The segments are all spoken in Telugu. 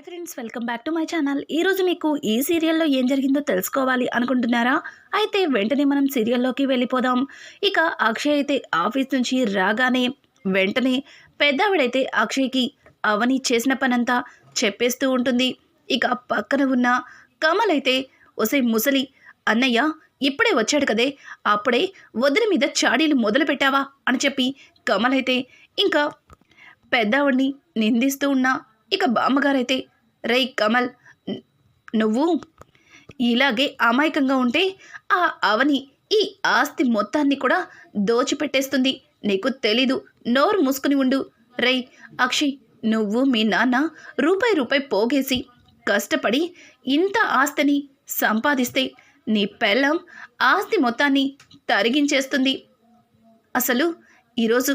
Hi friends welcome back to my channel. ఈరోజు మీకు ఈ సీరియల్లో ఏం జరిగిందో తెలుసుకోవాలి అనుకుంటున్నారా? అయితే వెంటనే మనం సీరియల్లోకి వెళ్ళిపోదాం. ఇక అక్షయ్ అయితే ఆఫీస్ నుంచి రాగానే వెంటనే పెద్దావిడైతే అక్షయ్కి అవని చేసిన పనంతా చెప్పేస్తూ ఉంటుంది. ఇక పక్కన ఉన్న కమల్ అయితే ఒసే ముసలి అన్నయ్య ఇప్పుడే వచ్చాడు కదే. అప్పుడే వదిలి మీద చాడీలు మొదలు పెట్టావా? అని చెప్పి కమల్ అయితే ఇంకా పెద్దావిడిని నిందిస్తూ ఉన్నా. ఇక బామ్మగారైతే రై కమల్ నువ్వు ఇలాగే అమాయకంగా ఉంటే ఆ అవని ఈ ఆస్తి మొత్తాన్ని కూడా దోచిపెట్టేస్తుంది. నీకు తెలీదు నోరు మూసుకుని ఉండు. రై అక్షయ్ నువ్వు మీ నాన్న రూపాయి రూపాయి పోగేసి కష్టపడి ఇంత ఆస్తిని సంపాదిస్తే నీ పెళ్ళం ఆస్తి మొత్తాన్ని తరిగించేస్తుంది. అసలు ఈరోజు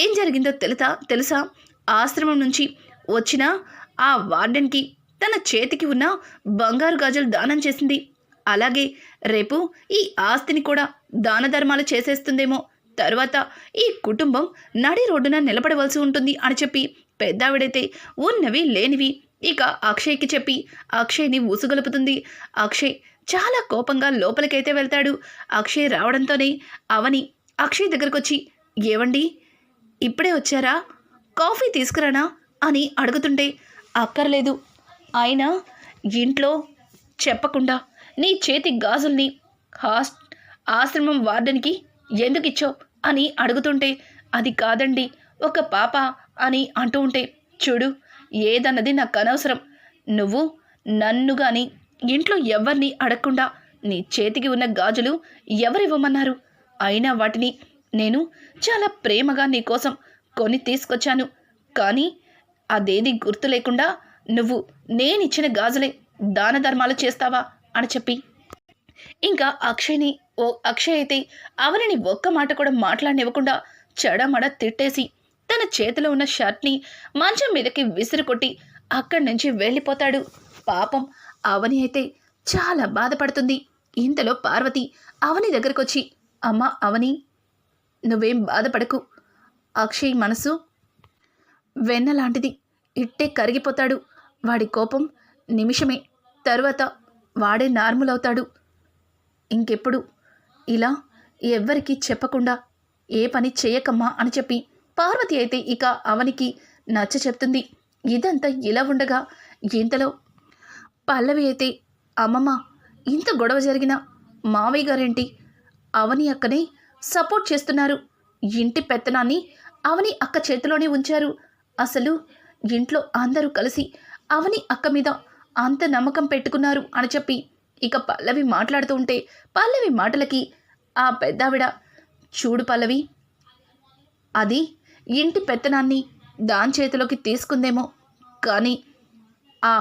ఏం జరిగిందో తెలుసా తెలుసా? ఆశ్రమం నుంచి వచ్చిన ఆ వార్డెన్కి తన చేతికి ఉన్న బంగారు గాజులు దానం చేసింది. అలాగే రేపు ఈ ఆస్తిని కూడా దాన ధర్మాలు చేసేస్తుందేమో. తర్వాత ఈ కుటుంబం నడి రోడ్డున నిలబడవలసి ఉంటుంది అని చెప్పి పెద్దావిడైతే ఉన్నవి లేనివి ఇక అక్షయ్కి చెప్పి అక్షయ్ని ఊసుగలుపుతుంది. అక్షయ్ చాలా కోపంగా లోపలికైతే వెళ్తాడు. అక్షయ్ రావడంతోనే అవని అక్షయ్ దగ్గరకు వచ్చి ఏవండి? ఇప్పుడే వచ్చారా? కాఫీ తీసుకురానా? అని అడుగుతుంటే అక్కర్లేదు. ఆయన ఇంట్లో చెప్పకుండా నీ చేతి గాజుల్ని హాస్ ఆశ్రమం వార్డెన్కి ఎందుకు ఇచ్చావు? అని అడుగుతుంటే అది కాదండి ఒక పాప అని అంటూ ఉంటే చూడు ఏదన్నది నాకు అనవసరం నువ్వు నన్ను కానీ ఇంట్లో ఎవరిని అడగకుండా నీ చేతికి ఉన్న గాజులు ఎవరివ్వమన్నారు? అయినా వాటిని నేను చాలా ప్రేమగా నీకోసం కొని తీసుకొచ్చాను. కానీ అదేది గుర్తు లేకుండా నువ్వు నేనిచ్చిన గాజులే దాన ధర్మాలు చేస్తావా? అని చెప్పి. ఇంకా అక్షయ్ని ఓ అక్షయ్ అయితే అవనిని ఒక్క మాట కూడా మాట్లాడనివ్వకుండా చెడమడ తిట్టేసి తన చేతిలో ఉన్న షర్ట్ని మంచం మీదకి విసిరి కొట్టి అక్కడి నుంచి వెళ్ళిపోతాడు. పాపం అవని అయితే చాలా బాధపడుతుంది. ఇంతలో పార్వతి అవని దగ్గరకు వచ్చి అమ్మ అవని నువ్వేం బాధపడకు. అక్షయ్ మనసు వెన్న లాంటిది ఇట్టే కరిగిపోతాడు. వాడి కోపం నిమిషమే. తరువాత వాడే నార్మల్ అవుతాడు ఇంకెప్పుడు? ఇలా ఎవ్వరికీ చెప్పకుండా ఏ పని చేయకమ్మా అని చెప్పి పార్వతి అయితే ఇక అవనికి నచ్చ చెప్తుంది. ఇదంతా ఇలా ఉండగా ఇంతలో పల్లవి అయితే అమ్మమ్మ ఇంత గొడవ జరిగిన మావయ్య గారేంటి? అవని అక్కనే సపోర్ట్ చేస్తున్నారు. ఇంటి పెత్తనాన్ని అవని అక్క చేతిలోనే ఉంచారు. అసలు ఇంట్లో అందరూ కలిసి అవని అక్క మీద అంత నమ్మకం పెట్టుకున్నారు అని చెప్పి ఇక పల్లవి మాట్లాడుతూ ఉంటే పల్లవి మాటలకి ఆ పెద్దావిడ చూడు పల్లవి అది ఇంటి పెత్తనాన్ని దాని చేతిలోకి తీసుకుందేమో కానీ ఆ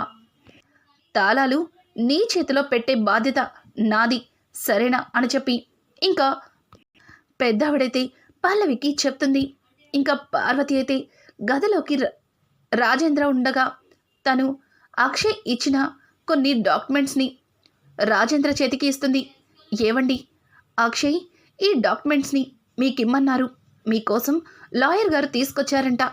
తాళాలు నీ చేతిలో పెట్టే బాధ్యత నాది సరేనా? అని చెప్పి ఇంకా పెద్దావిడైతే పల్లవికి చెప్తుంది. ఇంకా పార్వతి అయితే గదిలోకి రాజేంద్ర ఉండగా తను అక్షయ్ ఇచ్చిన కొన్ని డాక్యుమెంట్స్ని రాజేంద్ర చేతికి ఇస్తుంది. ఏవండి? అక్షయ్ ఈ డాక్యుమెంట్స్ని మీకిమ్మన్నారు. మీకోసం లాయర్ గారు తీసుకొచ్చారంట.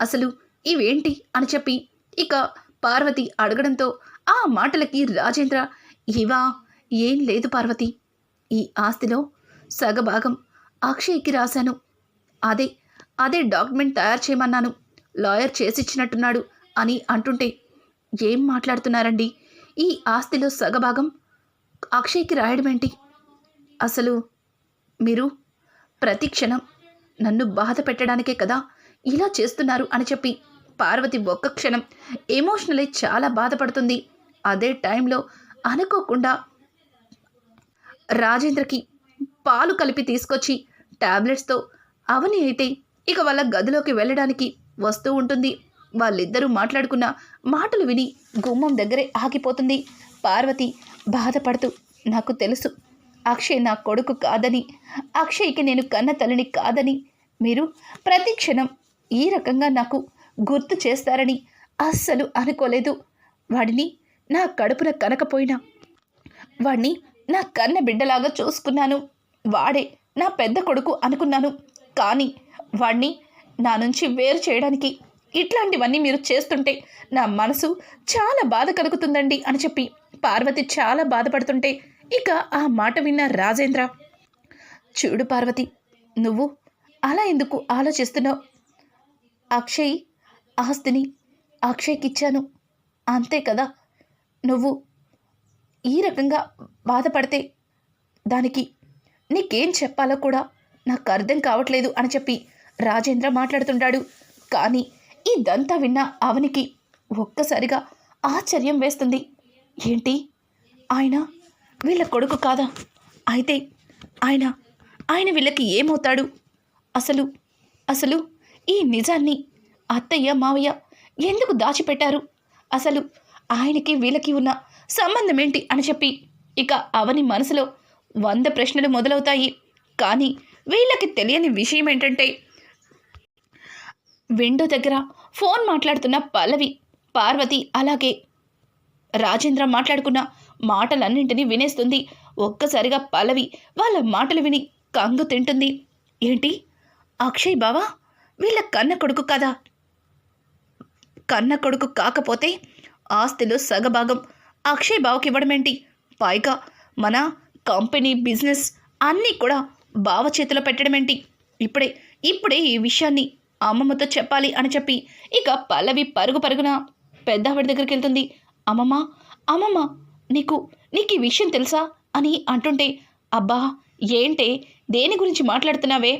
అసలు ఇవేంటి అని చెప్పి ఇక పార్వతి అడగడంతో ఆ మాటలకి రాజేంద్ర ఇవా ఏం లేదు పార్వతి. ఈ ఆస్తిలో సగభాగం అక్షయ్కి రాశాను. అదే అదే డాక్యుమెంట్ తయారు చేయమన్నాను. లాయర్ చేసిచ్చినట్టున్నాడు అని అంటుంటే ఏం మాట్లాడుతున్నారండి? ఈ ఆస్తిలో సగభాగం అక్షయ్కి రాయడమేంటి? అసలు మీరు ప్రతి క్షణం నన్ను బాధ పెట్టడానికే కదా ఇలా చేస్తున్నారు అని చెప్పి పార్వతి ఒక్క క్షణం ఎమోషనల్ అయి చాలా బాధపడుతుంది. అదే టైంలో అనుకోకుండా రాజేంద్రకి పాలు కలిపి తీసుకొచ్చి టాబ్లెట్స్తో అవని అయితే ఇక వాళ్ళ గదిలోకి వెళ్ళడానికి వస్తూ ఉంటుంది. వాళ్ళిద్దరూ మాట్లాడుకున్న మాటలు విని గుమ్మం దగ్గరే ఆగిపోతుంది. పార్వతి బాధపడుతూ నాకు తెలుసు. అక్షయ్ నా కొడుకు కాదని అక్షయ్కి నేను కన్న తల్లిని కాదని మీరు ప్రతి క్షణం ఈ రకంగా నాకు గుర్తు చేస్తారని అస్సలు అనుకోలేదు. వాడిని నా కడుపున కనకపోయినా వాణ్ణి నా కన్న బిడ్డలాగా చూసుకున్నాను. వాడే నా పెద్ద కొడుకు అనుకున్నాను. కానీ వాణ్ణి నా నుంచి వేరు చేయడానికి ఇట్లాంటివన్నీ మీరు చేస్తుంటే నా మనసు చాలా బాధ కలుగుతుందండి అని చెప్పి పార్వతి చాలా బాధపడుతుంటే ఇక ఆ మాట విన్న రాజేంద్ర చూడు పార్వతి నువ్వు అలా ఎందుకు ఆలోచిస్తున్నావు? అక్షయ్ ఆస్తిని అక్షయ్కి ఇచ్చాను అంతే కదా? నువ్వు ఈ రకంగా బాధపడితే దానికి నీకేం చెప్పాలో కూడా నాకు అర్థం కావట్లేదు అని చెప్పి రాజేంద్ర మాట్లాడుతుంటాడు. కానీ ఇదంతా విన్న అవనికి ఒక్కసారిగా ఆశ్చర్యం వేస్తుంది. ఏంటి? ఆయన వీళ్ళ కొడుకు కాదా? అయితే ఆయన ఆయన వీళ్ళకి ఏమవుతాడు? అసలు అసలు ఈ నిజాన్ని అత్తయ్య మావయ్య ఎందుకు దాచిపెట్టారు? అసలు ఆయనకి వీళ్ళకి ఉన్న సంబంధం ఏంటి అని చెప్పి ఇక అవని మనసులో వంద ప్రశ్నలు మొదలవుతాయి. కానీ వీళ్ళకి తెలియని విషయం ఏంటంటే విండో దగ్గర ఫోన్ మాట్లాడుతున్న పల్లవి పార్వతి అలాగే రాజేంద్ర మాట్లాడుకున్న మాటలన్నింటినీ వినేస్తుంది. ఒక్కసారిగా పల్లవి వాళ్ళ మాటలు విని కంగు తింటుంది. ఏంటి? అక్షయ్ బావా? వీళ్ళ కన్న కొడుకు కదా. కన్న కొడుకు కాకపోతే ఆస్తిలో సగభాగం అక్షయ్ బావకి ఇవ్వడమేంటి? పైగా మన కంపెనీ బిజినెస్ అన్నీ కూడా బావ చేతిలో పెట్టడమేంటి? ఇప్పుడే ఇప్పుడే ఈ విషయాన్ని అమ్మమ్మతో చెప్పాలి అని చెప్పి ఇక పల్లవి పరుగు పరుగున పెద్దవాడి దగ్గరికి వెళ్తుంది. అమ్మమ్మ అమ్మమ్మ నీకు నీకు ఈ విషయం తెలుసా అని అంటుంటే అబ్బా ఏంటే దేని గురించి మాట్లాడుతున్నావే?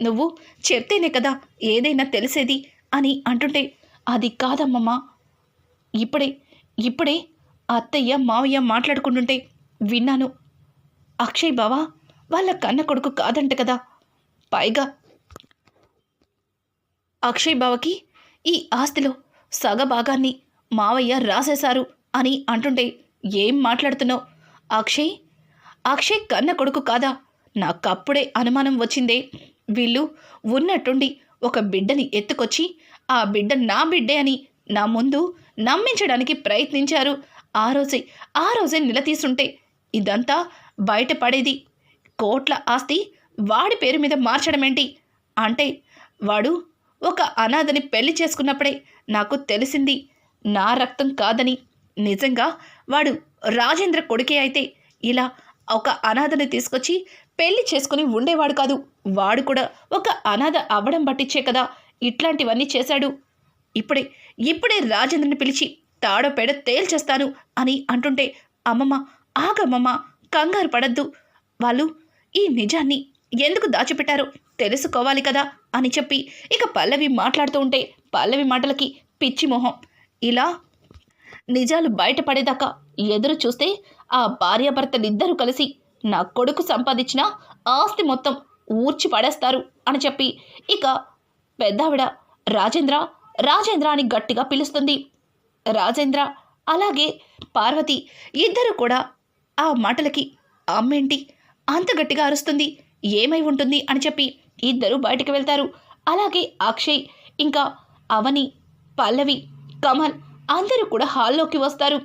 నువ్వు చెప్తేనే కదా ఏదైనా తెలిసేది అని అంటుంటే అది కాదమ్మమ్మ. ఇప్పుడే ఇప్పుడే అత్తయ్య మావయ్య మాట్లాడుకుంటుంటే విన్నాను. అక్షయ్ బావా వాళ్ళ కన్న కొడుకు కాదంట కదా. పైగా అక్షయ్ బావకి ఈ ఆస్తిలో సగభాగాన్ని మావయ్య రాసేశారు అని అంటుంటే ఏం మాట్లాడుతున్నావు? అక్షయ్? అక్షయ్ కన్న కొడుకు కాదా? నాకప్పుడే అనుమానం వచ్చిందే. వీళ్ళు ఉన్నట్టుండి ఒక బిడ్డని ఎత్తుకొచ్చి ఆ బిడ్డ నా బిడ్డే అని నా ముందు నమ్మించడానికి ప్రయత్నించారు. ఆ రోజే ఆ రోజే నిలదీస్తుంటే ఇదంతా బయటపడేది కోట్ల ఆస్తి వాడి పేరు మీద మార్చడమేంటి? అంటే వాడు ఒక అనాథని పెళ్ళి చేసుకున్నప్పుడే నాకు తెలిసింది నా రక్తం కాదని. నిజంగా వాడు రాజేంద్ర కొడుకే అయితే ఇలా ఒక అనాథని తీసుకొచ్చి పెళ్ళి చేసుకుని ఉండేవాడు కాదు. వాడు కూడా ఒక అనాథ అవ్వడం పట్టించే కదా ఇట్లాంటివన్నీ చేశాడు. ఇప్పుడే ఇప్పుడే రాజేంద్రని పిలిచి తాడోపేడ తేల్చేస్తాను అని అంటుంటే అమ్మమ్మ ఆగమ్మమ్మ కంగారు పడద్దు. వాళ్ళు ఈ నిజాన్ని ఎందుకు దాచిపెట్టారు? తెలుసుకోవాలి కదా అని చెప్పి ఇక పల్లవి మాట్లాడుతూ ఉంటే పల్లవి మాటలకి పిచ్చి మొహం. ఇలా నిజాలు బయటపడేదాకా ఎదురు చూస్తే ఆ భార్యాభర్తలిద్దరూ కలిసి నా కొడుకు సంపాదించిన ఆస్తి మొత్తం ఊర్చి పడేస్తారు అని చెప్పి ఇక పెద్దావిడ రాజేంద్ర రాజేంద్ర అని గట్టిగా పిలుస్తుంది. రాజేంద్ర అలాగే పార్వతి ఇద్దరు కూడా ఆ మాటలకి అమ్మేంటి అంత గట్టిగా అరుస్తుంది. ఏమై ఉంటుంది అని చెప్పి ఇద్దరు బయటికి వెళ్తారు. అలాగే అక్షయ్ ఇంకా అవని పల్లవి కమల్ అందరూ కూడా హాల్లోకి వస్తారు.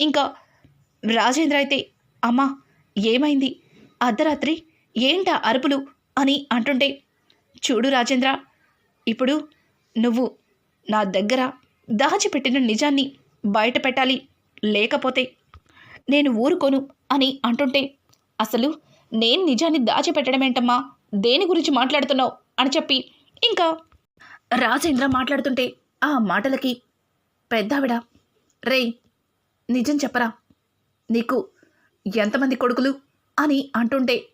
ఇంకా రాజేంద్ర అయితే అమ్మా ఏమైంది? అర్ధరాత్రి ఏంటా అరుపులు అని అంటుంటే చూడు రాజేంద్ర ఇప్పుడు నువ్వు నా దగ్గర దాచిపెట్టిన నిజాన్ని బయట పెట్టాలి. లేకపోతే నేను ఊరుకోను అని అంటుంటే అసలు నేను నిజాన్ని దాచిపెట్టడమేంటమ్మా? దేని గురించి మాట్లాడుతున్నావు? అని చెప్పి ఇంకా రాజేంద్ర మాట్లాడుతుంటే ఆ మాటలకి పెద్దావిడ రేయ్ నిజం చెప్పరా? నీకు ఎంతమంది కొడుకులు? అని అంటుంటే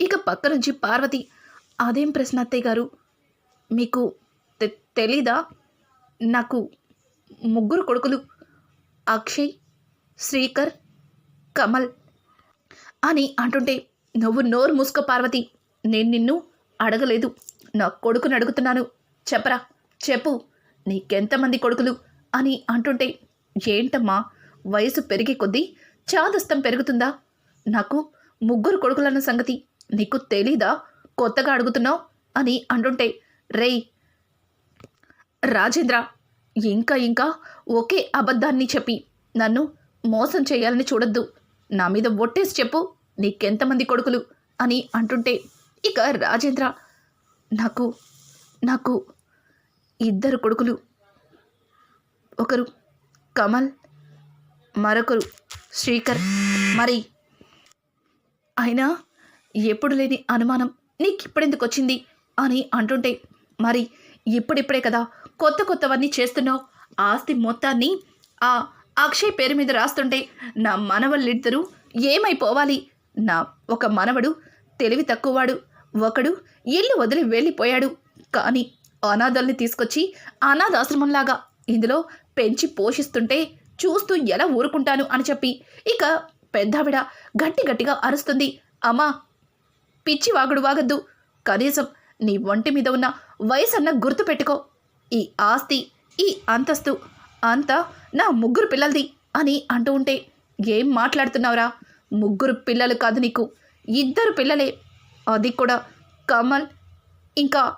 ఇక పక్క నుంచి పార్వతి అదేం ప్రశ్న అత్తయ్య గారు? మీకు తె- తెలీదా? నాకు ముగ్గురు కొడుకులు అక్షయ్ శ్రీకర్ కమల్ అని అంటుంటే నువ్వు నోరు మూసుకో పార్వతి. నేను నిన్ను అడగలేదు. నా కొడుకుని అడుగుతున్నాను. చెప్పరా? చెప్పు. నీకెంతమంది కొడుకులు? అని అంటుంటే ఏంటమ్మా? వయసు పెరిగే కొద్దీ చాదస్తం పెరుగుతుందా? నాకు ముగ్గురు కొడుకులన్న సంగతి నీకు తెలీదా? కొత్తగా అడుగుతున్నావు? అని అంటుంటే రేయ్! రాజేంద్ర ఇంకా ఇంకా ఒకే అబద్ధాన్ని చెప్పి నన్ను మోసం చేయాలని చూడొద్దు. నా మీద ఒట్టేసి చెప్పు. నీకెంతమంది కొడుకులు? అని అంటుంటే ఇక రాజేంద్ర నాకు నాకు ఇద్దరు కొడుకులు. ఒకరు కమల్ మరొకరు శ్రీకర్. మరి అయినా ఎప్పుడు లేని అనుమానం నీకు ఇప్పుడెందుకు వచ్చింది? అని అంటుంటే మరి ఇప్పుడిప్పుడే కదా కొత్త కొత్తవన్నీ చేస్తున్నావు. ఆస్తి మొత్తాన్ని ఆ అక్షయ్ పేరు మీద రాస్తుంటే నా మనవళ్ళిద్దరూ ఏమైపోవాలి? నా ఒక మనవడు తెలివి తక్కువవాడు. ఒకడు ఇల్లు వదిలి వెళ్ళిపోయాడు. కానీ అనాథల్ని తీసుకొచ్చి అనాథాశ్రమంలాగా ఇందులో పెంచి పోషిస్తుంటే చూస్తూ ఎలా ఊరుకుంటాను అని చెప్పి ఇక పెద్దావిడ గట్టి గట్టిగా అరుస్తుంది. అమ్మా పిచ్చి వాగుడు వాగద్దు. కనీసం నీ ఒంటి మీద ఉన్న వయసన్న గుర్తుపెట్టుకో ఈ ఆస్తి ఈ అంతస్తు అంతా నా ముగ్గురు పిల్లలది అని అంటూ ఉంటే ఏం మాట్లాడుతున్నావురా? ముగ్గురు పిల్లలు కాదు నీకు. ఇద్దరు పిల్లలే. అది కూడా కమల్ ఇంకా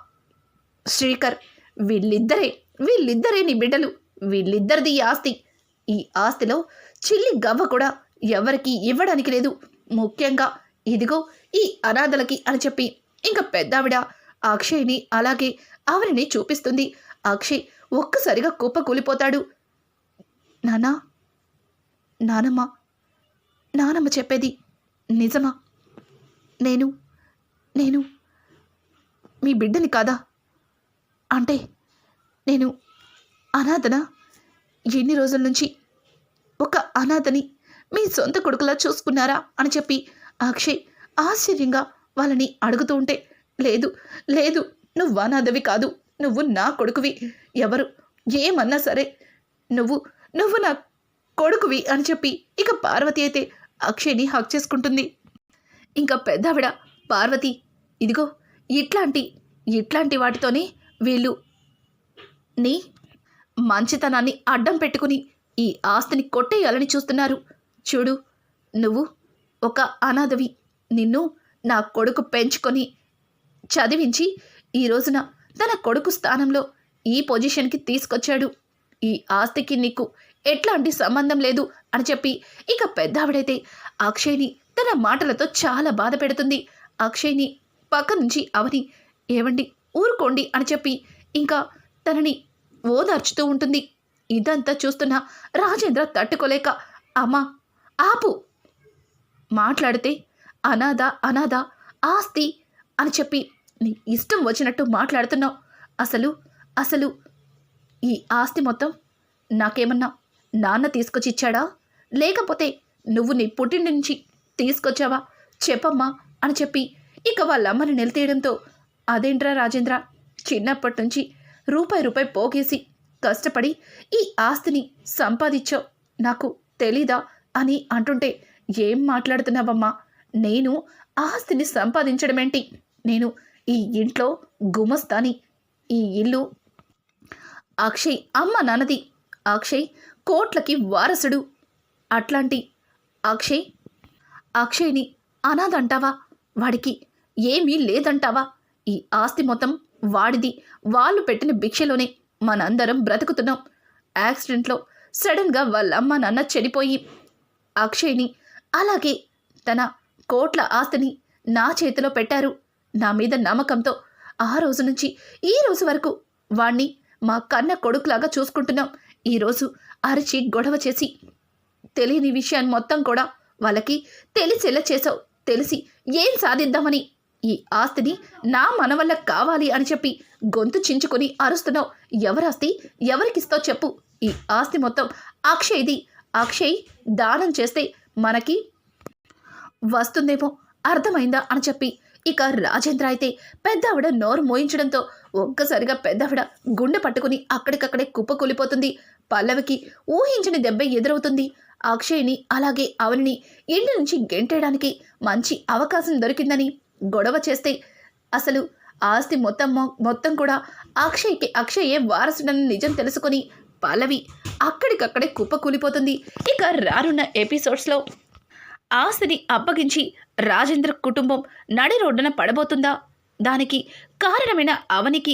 శ్రీకర్. వీళ్ళిద్దరే వీళ్ళిద్దరే నీ బిడ్డలు. వీళ్ళిద్దరిది ఈ ఆస్తి. ఈ ఆస్తిలో చిల్లి గవ్వ కూడా ఎవరికి ఇవ్వడానికి లేదు. ముఖ్యంగా ఇదిగో ఈ అనాథలకి అని చెప్పి. ఇంకా పెద్దావిడ అక్షయ్ని అలాగే ఆవిడని చూపిస్తుంది. అక్షయ్ ఒక్కసారిగా కుప్ప కూలిపోతాడు నానా నానమ్మ నానమ్మ చెప్పేది నిజమా? నేను నేను మీ బిడ్డని కాదా? అంటే నేను అనాథన? ఎన్ని రోజుల నుంచి ఒక అనాథని మీ సొంత కొడుకులా చూసుకున్నారా? అని చెప్పి అక్షయ్ ఆశ్చర్యంగా వాళ్ళని అడుగుతూ ఉంటే లేదు లేదు నువ్వు అనాథవి కాదు నువ్వు నా కొడుకువి ఎవరు ఏమన్నా సరే నువ్వు నువ్వు నా కొడుకువి అని చెప్పి ఇక పార్వతి అయితే అక్షయ్ని హక్ చేసుకుంటుంది. ఇంకా పెద్దావిడ పార్వతి ఇదిగో ఇట్లాంటి ఇట్లాంటి వాటితోనే వీళ్ళు నీ మంచితనాన్ని అడ్డం పెట్టుకుని ఈ ఆస్తిని కొట్టేయాలని చూస్తున్నారు. చూడు నువ్వు ఒక అనాథవి. నిన్ను నా కొడుకు పెంచుకొని చదివించి ఈ రోజున తన కొడుకు స్థానంలో ఈ పొజిషన్కి తీసుకొచ్చాడు. ఈ ఆస్తికి నీకు ఎట్లాంటి సంబంధం లేదు. అని చెప్పి ఇక పెద్దావిడైతే అక్షయ్ని తన మాటలతో చాలా బాధ పెడుతుంది. అక్షయ్ని పక్క నుంచి అవని ఏవండి ఊరుకోండి అని చెప్పి ఇంకా తనని ఓదార్చుతూ ఉంటుంది. ఇదంతా చూస్తున్న రాజేంద్ర తట్టుకోలేక అమ్మా ఆపు మాట్లాడితే అనాథ అనాథ ఆస్తి అని చెప్పి నీ ఇష్టం వచ్చినట్టు మాట్లాడుతున్నావు. అసలు అసలు ఈ ఆస్తి మొత్తం నాకేమన్నా నాన్న తీసుకొచ్చి ఇచ్చాడా? లేకపోతే నువ్వు నీ పుట్టింటి నుంచి తీసుకొచ్చావా? చెప్పమ్మా అని చెప్పి ఇక వాళ్ళమ్మని నిలతీయడంతో అదేంట్రా రాజేంద్ర చిన్నప్పటి నుంచి రూపాయి రూపాయి పోగేసి కష్టపడి ఈ ఆస్తిని సంపాదించావు. నాకు తెలీదా? అని అంటుంటే ఏం మాట్లాడుతున్నావమ్మా? నేను ఆస్తిని సంపాదించడమేంటి? నేను ఈ ఇంట్లో గుమస్తాని. ఈ ఇల్లు అక్షయ్ అమ్మ నాన్నది. అక్షయ్ కోట్లకి వారసుడు. అట్లాంటి అక్షయ్ అక్షయ్ని అనాథంటావా? వాడికి ఏమీ లేదంటావా? ఈ ఆస్తి మొత్తం వాడిది. వాళ్ళు పెట్టిన భిక్షలోనే మనందరం బ్రతుకుతున్నాం. యాక్సిడెంట్లో సడన్గా వాళ్ళ అమ్మ నాన్న చనిపోయి అక్షయ్ని అలాగే తన కోట్ల ఆస్తిని నా చేతిలో పెట్టారు. నా మీద నమ్మకంతో ఆ రోజు నుంచి ఈ రోజు వరకు వాణ్ణి మా కన్న కొడుకులాగా చూసుకుంటున్నాం. ఈరోజు అరిచి గొడవ చేసి తెలియని విషయాన్ని మొత్తం కూడా వాళ్ళకి తెలిసేలా చేసావు. తెలిసి ఏం సాధిద్దామని? ఈ ఆస్తిని నా మన వల్ల కావాలి అని చెప్పి గొంతు చించుకొని అరుస్తున్నావు. ఎవరాస్తి ఎవరికిస్తావు చెప్పు. ఈ ఆస్తి మొత్తం అక్షయ్ది. అక్షయ్ దానం చేస్తే మనకి వస్తుందేమో అర్థమైందా అని చెప్పి ఇక రాజేంద్ర అయితే పెద్దావిడ నోరు మోయించడంతో ఒక్కసారిగా పెద్దావిడ గుండె పట్టుకుని అక్కడికక్కడే కుప్పకూలిపోతుంది. పల్లవికి ఊహించని దెబ్బ ఎదురవుతుంది. అక్షయ్ని అలాగే అవనిని ఇంటి నుంచి గెంటేయడానికి మంచి అవకాశం దొరికిందని గొడవ చేస్తే అసలు ఆస్తి మొత్తం మొత్తం కూడా అక్షయ్కి అక్షయే వారసుడని నిజం తెలుసుకొని పల్లవి అక్కడికక్కడే కుప్పకూలిపోతుంది ఇక రానున్న ఎపిసోడ్స్లో ఆస్తిని అప్పగించి రాజేంద్ర కుటుంబం నడి రోడ్డున పడబోతుందా? దానికి కారణమైన అవనికి